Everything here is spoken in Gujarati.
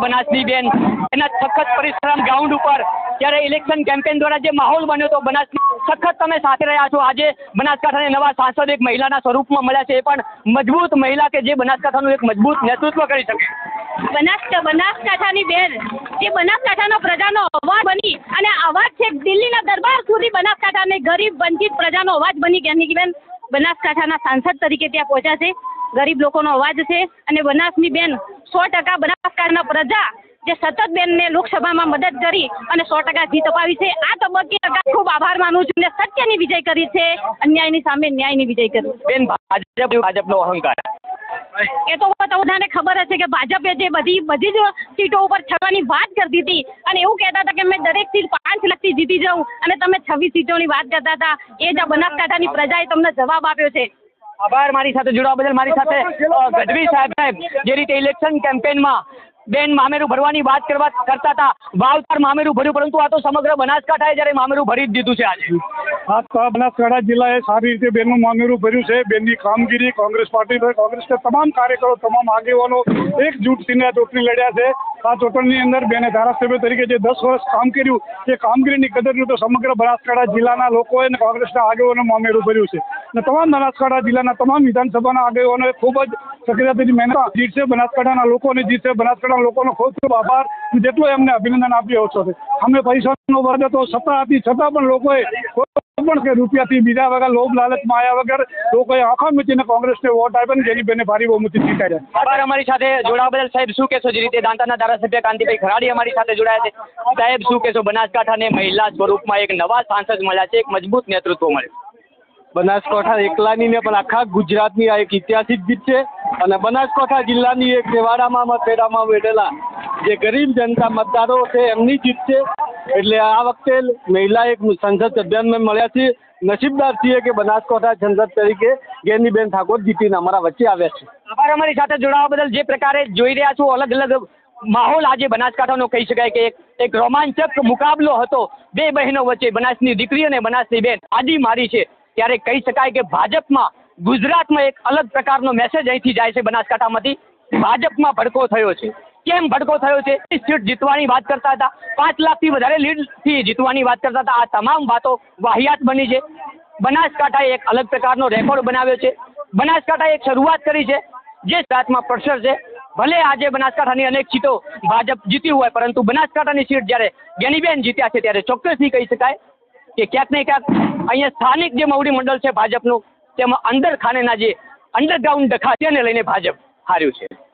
બનાસની બેન. એના સખત પરિશ્રમ ગ્રાઉન્ડ ઉપર. ત્યારે ઇલેક્શન કેમ્પેન દ્વારા જે માહોલ બન્યો તો બનાસ સખત તમે સાથે રહ્યા છો. આજે બનાસકાંઠાને નવા સાંસદ એક મહિલાના સ્વરૂપમાં મળ્યા છે. એ પણ મજબૂત મહિલા કે જે બનાસકાંઠાનું એક મજબૂત નેતૃત્વ કરી શકે. બનાસ બનાસકાંઠાની બેન. જે બનાસકાંઠાનો પ્રજાનો અવાજ બની અને અવાજ છે દિલ્હીના દરબાર સુધી બનાસકાંઠાને ગરીબ વંચિત પ્રજાનો અવાજ બની જ્ઞાની બેન બનાસકાંઠાના સાંસદ તરીકે ત્યાં પહોંચ્યા છે. ગરીબ લોકોનો અવાજ છે અને બનાસની બેન સો ટકા બનાસકાંઠાના પ્રજા જે સતત બેનને લોકસભામાં મદદ કરી અને સો ટકા જીત અપાવી છે. આ તબક્કે ખૂબ આભાર માનું છું અને સત્યની વિજય કરી છે. અન્યાયની સામે ન્યાયની વિજય કરી બેન ભાજપ ભાજપનો અહંકાર. એ તો બધાને ખબર હશે કે ભાજપે જે બધી બધી જ સીટો ઉપર છવાની વાત કરતી હતી અને એવું કહેતા હતા કે મેં દરેક સીટ પાંચ લાખથી જીતી જાઉં અને તમે છવ્વીસ સીટોની વાત કરતા હતા. એ જ આ બનાસકાંઠાની પ્રજાએ તમને જવાબ આપ્યો છે. આભાર મારી સાથે જોડાવા બદલ. મારી સાથે ગઢવી સાહેબ જે રીતે ઇલેક્શન કેમ્પેનમાં બેન મામેરું ભરવાની વાત કરવા કરતા હતા વાવતાર મામેરું ભર્યું પરંતુ આ તો સમગ્ર બનાસકાંઠાએ જ્યારે મામેરું ભરી જ દીધું છે આજે. આ તો બનાસકાંઠા જિલ્લાએ સારી રીતે બેનનું મામેરું ભર્યું છે. બેનની કામગીરી કોંગ્રેસ પાર્ટી પર કોંગ્રેસના તમામ કાર્યકરો તમામ આગેવાનો એકજૂટ થઈને આ ચૂંટણી લડ્યા છે. આ ચૂંટણીની અંદર બેને ધારાસભ્ય તરીકે જે દસ વર્ષ કામ કર્યું, એ કામગીરીની કદરનું તો સમગ્ર બનાસકાંઠા જિલ્લાના લોકોએ અને કોંગ્રેસના આગેવાનો મામેરું કર્યું છે. અને તમામ બનાસકાંઠા જિલ્લાના તમામ વિધાનસભાના આગેવાનોએ ખૂબ જ સક્રિયતાથી મહેનત જીતશે બનાસકાંઠાના લોકોને જીતશે બનાસકાંઠાના લોકોનો ખૂબ ખૂબ આભાર જેટલો એમને અભિનંદન આપ્યો છો. અમે પૈસાનો વર્ગ હતો સત્તા હતી, છતાં પણ લોકોએ પણ કે રૂપિયાથી બીજા વગર લોભ લાલચમાં આવ્યા વગર લોકોએ આંખો મીચીને કોંગ્રેસને વોટ આપ્યા ને જેની બેને ભારી બહુમતી જીતાડ્યા આભાર અમારી સાથે જોડાવા બદલ. સાહેબ શું કહેશો જે રીતે દાંતાના ધારાસભ્ય કાંતિભાઈ ખરાડી અમારી સાથે જોડાયા છે? સાહેબ શું કહેશો? બનાસકાંઠાને મહિલા સ્વરૂપમાં એક નવા સાંસદ મળ્યા છે એક મજબૂત નેતૃત્વ મળ્યું. બનાસકાંઠા એકલાની ને પણ આખા ગુજરાતની આ એક ઐતિહાસિક જીત છે અને બનાસકાંઠા જિલ્લાની એક છેવાડામાં મતપેડામાં બેઠેલા જે ગરીબ જનતા મતદારો છે એમની જીત છે. એટલે આ વખતે મહિલા એક સંસદ સભ્યને મળ્યા છે નસીબદાર છીએ કે બનાસકાંઠા સંસદ તરીકે ગેનીબેન ઠાકોર જીતીને અમારા વચ્ચે આવ્યા છે. આભાર અમારી સાથે જોડાવા બદલ જે પ્રકારે જોઈ રહ્યા છો, અલગ અલગ માહોલ આજે બનાસકાંઠાનો કહી શકાય કે એક રોમાંચક મુકાબલો હતો. બે બહેનો વચ્ચે બનાસની દીકરી અને બનાસની બેન આજી મારી છે. ત્યારે કહી શકાય કે ભાજપમાં, ગુજરાતમાં એક અલગ પ્રકારનો મેસેજ અહીંથી જાય છે બનાસકાંઠામાંથી. ભાજપમાં ભડકો થયો છે. કેમ ભડકો થયો છે? સીટ જીતવાની વાત કરતા હતા. પાંચ લાખથી વધારે લીડથી જીતવાની વાત કરતા હતા. આ તમામ વાતો વાહિયાત બની છે. બનાસકાંઠાએ એક અલગ પ્રકારનો રેકોર્ડ બનાવ્યો છે. બનાસકાંઠાએ એક શરૂઆત કરી છે. જે ગુજરાતમાં પ્રસર છે. ભલે આજે બનાસકાંઠાની અનેક સીટો ભાજપ જીતી હોય, પરંતુ બનાસકાંઠાની સીટ જ્યારે ગેનીબેન જીત્યા છે, ત્યારે ચોક્કસથી કહી શકાય કે ક્યાંક ને ક્યાંક અહીંયા સ્થાનિક જે મવડી મંડળ છે ભાજપનું, તેમાં અંદર ખાનેના જે અંડરગ્રાઉન્ડ ડખા તેને લઈને ભાજપ હાર્યું છે.